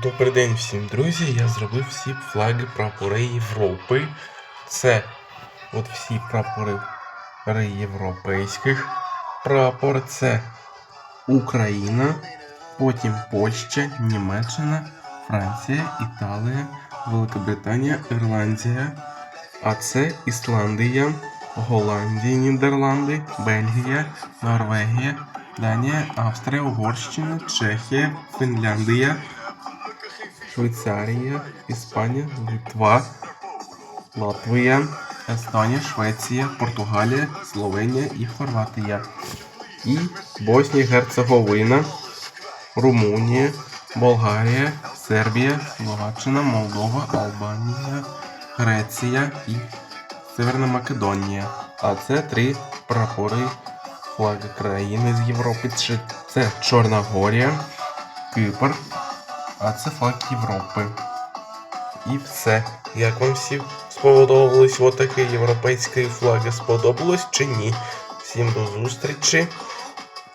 Добрий день всім, друзі. Я зробив всі флаги прапори Європи. Це от всі прапори європейських. Прапор це Україна, потім Польща, Німеччина, Франція, Італія, Великобританія, Ірландія. А це Ісландія, Голландія, Нідерланди, Бельгія, Норвегія, Данія, Австрія, Угорщина, Чехія, Фінляндія, Швейцарія, Іспанія, Литва, Латвія, Естонія, Швеція, Португалія, Словенія і Хорватія. І Боснія, Герцеговина, Румунія, Болгарія, Сербія, Словаччина, Молдова, Албанія, Греція і Северна Македонія. А це три прапори флаги країни з Європи. Це- Чорногорія, Кипр, а це флаг Європи. І все. Як вам всі сподобалось отакий європейський флаг? Сподобалось чи ні? Всім до зустрічі.